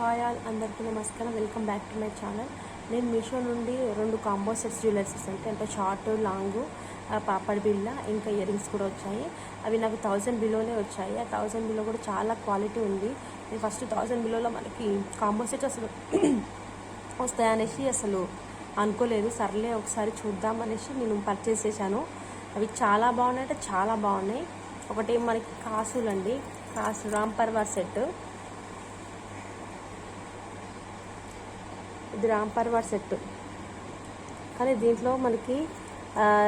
Hi all అందరికీ నమస్కారం. Welcome back to my channel. నేను మీషో నుండి రెండు కాంబో సెట్స్ జ్యువెలరీస్ అంటే అంటే షార్ట్ లాంగ్ పాపడ్ బిల్ల ఇంకా ఇయర్ రింగ్స్ కూడా వచ్చాయి. అవి నాకు థౌజండ్ బిలోనే వచ్చాయి. ఆ థౌజండ్ బిలో కూడా చాలా క్వాలిటీ ఉంది. నేను ఫస్ట్ థౌజండ్ బిలోలో మనకి కాంబో సెట్స్ అసలు వస్తాయనేసి అసలు అనుకోలేదు. సర్లే ఒకసారి చూద్దాం అనేసి నేను పర్చేస్ చేశాను. అవి చాలా బాగున్నాయి అంటే చాలా బాగున్నాయి. ఒకటి మనకి కాసులండి. కాసు రామ్ సెట్. ఇది రామ్ పర్వార్ సెట్ కానీ దీంట్లో మనకి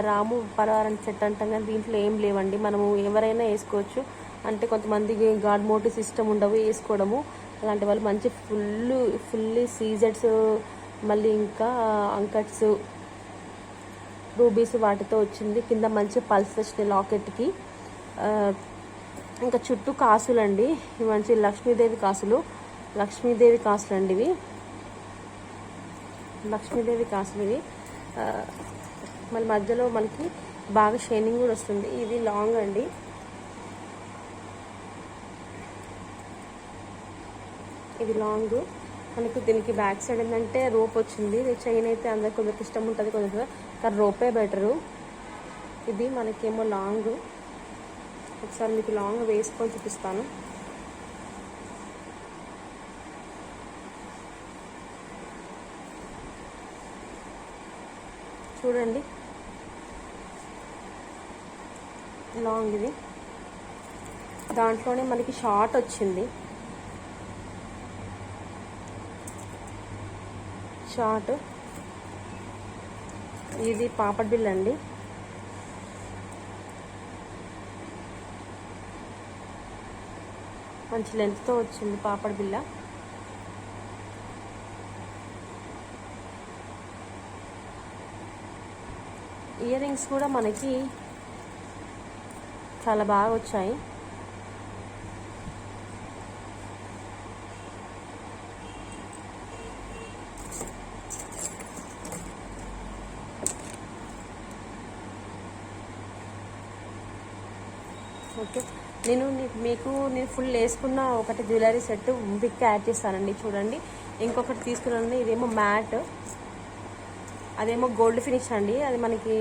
రాము పర్వార్ అని సెట్ అంటాం కానీ దీంట్లో ఏం లేవండి. మనము ఎవరైనా వేసుకోవచ్చు. అంటే కొంతమందికి గాడ్ మోటి సిస్టమ్ ఉండవు వేసుకోవడము. అలాంటి వాళ్ళు మంచి ఫుల్ ఫుల్లీ సీజెడ్స్ మళ్ళీ ఇంకా అంకట్స్ రూబీస్ వాటితో వచ్చింది. కింద మంచి పల్స్ వచ్చినాయి లాకెట్కి. ఇంకా చుట్టూ కాసులండి. అండి మంచి లక్ష్మీదేవి కాసులు. లక్ష్మీదేవి కాసులు అండి ఇవి. లక్ష్మీదేవి కాశ్మీరి. మన మళ్ళీ మధ్యలో మనకి బాగా షైనింగ్ కూడా వస్తుంది. ఇది లాంగ్ అండి. ఇది లాంగ్. మనకి దీనికి బ్యాక్ సైడ్ ఏంటంటే రోప్ వచ్చింది. చైన్ అయితే అందరికి కొందరికి ఇష్టం ఉంటుంది కొంచెం కానీ రోపే బెటరు. ఇది మనకేమో లాంగ్. ఒకసారి మీకు లాంగ్ వేసుకొని చూపిస్తాను. చూడండి. లాంగ్ ఇది. దాంట్లోనే మనకి షార్ట్ వచ్చింది. షార్ట్ ఇది పాపడ్ బిల్ అండి. మంచి లెంత్తో వచ్చింది పాపడ్ బిల్ల. ఇయర్ రింగ్స్ కూడా మనకి చాలా బాగా వచ్చాయి. ఓకే. నేను మీకు నేను ఫుల్ వేసుకున్న ఒకటి జ్యువెలరీ సెట్ పిక్ యాడ్ చేస్తానండి. చూడండి. ఇంకొకటి తీసుకున్నాను ఇదేమో మ్యాట్. అదేమో గోల్డ్ ఫినిష్ అండి. అది మనకి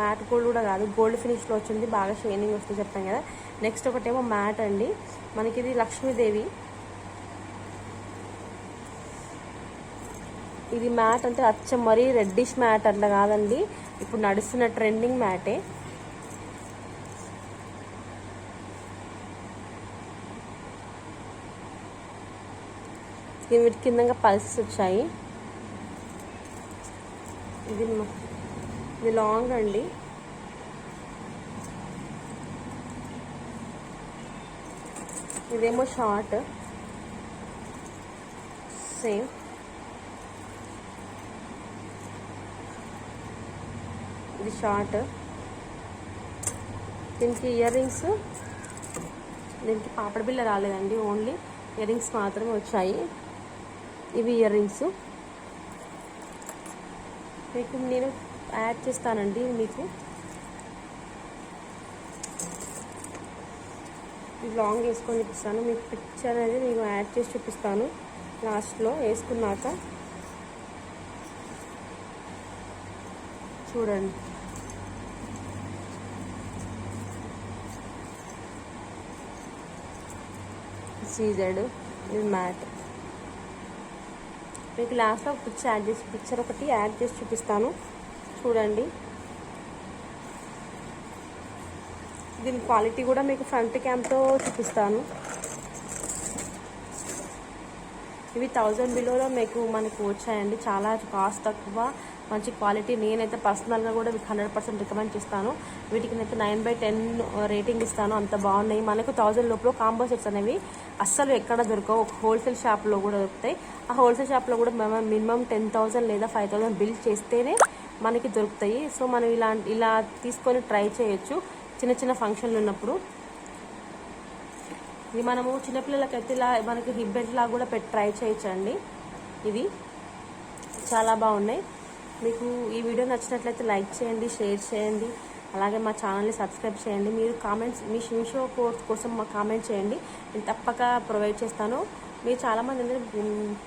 మ్యాట్ గోల్డ్ కూడా కాదు. గోల్డ్ ఫినిష్లో వచ్చింది. బాగా షైనింగ్ వస్తుంది చెప్తాం కదా. నెక్స్ట్ ఒకటేమో మ్యాట్ అండి. మనకి ఇది లక్ష్మీదేవి. ఇది మ్యాట్ అంటే అచ్చం. మరీ రెడ్డిష్ మ్యాట్ అట్లా కాదండి. ఇప్పుడు నడుస్తున్న ట్రెండింగ్ మ్యాటే దీని వీటి కిందంగా పల్సెస్ వచ్చాయి. ఇది ఇది లాంగ్ అండి. ఇదేమో షార్ట్ సేమ్ ఇది షార్ట్ దీనికి ఇయర్ రింగ్స్ దీనికి పాపడ బిల్ల రాలేదండి ఓన్లీ ఇయర్ రింగ్స్ మాత్రమే వచ్చాయి. ఇవి ఇయర్ రింగ్స్ మీకు నేను యాడ్ చేస్తానండి మీకు. లాంగ్ వేసుకొని చూపిస్తాను. మీకు పిక్చర్ అనేది మీకు యాడ్ చేసి చూపిస్తాను. లాస్ట్లో వేసుకున్నాక చూడండి. సీజెడ్ ఇది మ్యాట్ మీకు లాస్ట్లో పిక్చర్ యాడ్ చేసి పిక్చర్ ఒకటి యాడ్ చేసి చూపిస్తాను. చూడండి. దీని క్వాలిటీ కూడా మీకు ఫ్రంట్ క్యామ్తో చూపిస్తాను. ఇవి థౌజండ్ బిలోలో మీకు మనకు వచ్చాయండి. చాలా కాస్ట్ తక్కువ. మంచి క్వాలిటీ నేనైతే పర్సనల్గా కూడా మీకు హండ్రెడ్ పర్సెంట్ రికమెండ్ చేస్తాను. వీటికి నేనైతే నైన్ బై టెన్ రేటింగ్ ఇస్తాను. అంత బాగున్నాయి. మనకు థౌజండ్ లోపల కాంబో సెట్స్ అనేవి అస్సలు ఎక్కడ దొరకవు. ఒక హోల్సేల్ షాప్లో కూడా దొరుకుతాయి. ఆ హోల్సేల్ షాప్లో కూడా మేము మినిమం టెన్ థౌజండ్ లేదా ఫైవ్ థౌజండ్ బిల్ చేస్తేనే మనకి దొరుకుతాయి. సో మనం ఇలా ఇలా తీసుకొని ట్రై చేయొచ్చు. చిన్న చిన్న ఫంక్షన్లు ఉన్నప్పుడు. ఇది మనము చిన్నపిల్లలకైతే ఇలా మనకి హిప్ బెల్ట్ లాగా కూడా పెట్టి ట్రై చేయొచ్చండి. ఇది చాలా బాగున్నాయి. మీకు ఈ వీడియో నచ్చినట్లయితే లైక్ చేయండి షేర్ చేయండి. అలాగే మా ఛానల్ని సబ్స్క్రైబ్ చేయండి. మీరు కామెంట్స్ మీ మీషో కోర్స్ కోసం మా కామెంట్ చేయండి. నేను తప్పక ప్రొవైడ్ చేస్తాను. మీరు చాలామంది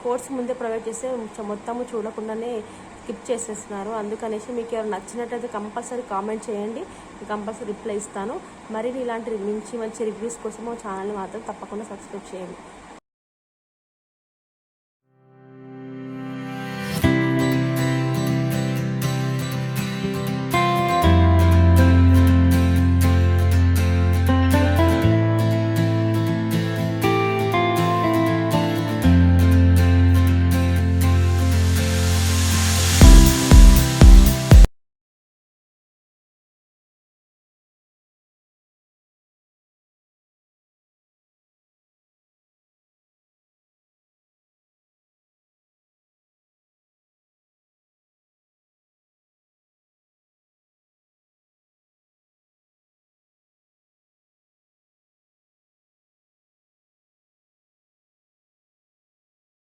కోర్స్ ముందే ప్రొవైడ్ చేస్తే మొత్తము చూడకుండానే స్కిప్ చేసేస్తున్నారు. అందుకనేసి మీకు ఎవరు నచ్చినట్టయితే కంపల్సరీ కామెంట్ చేయండి. కంపల్సరీ రిప్లై ఇస్తాను. మరిన్ని ఇలాంటి మంచి మంచి రివ్యూస్ కోసం ఛానల్ మాత్రం తప్పకుండా సబ్స్క్రైబ్ చేయండి.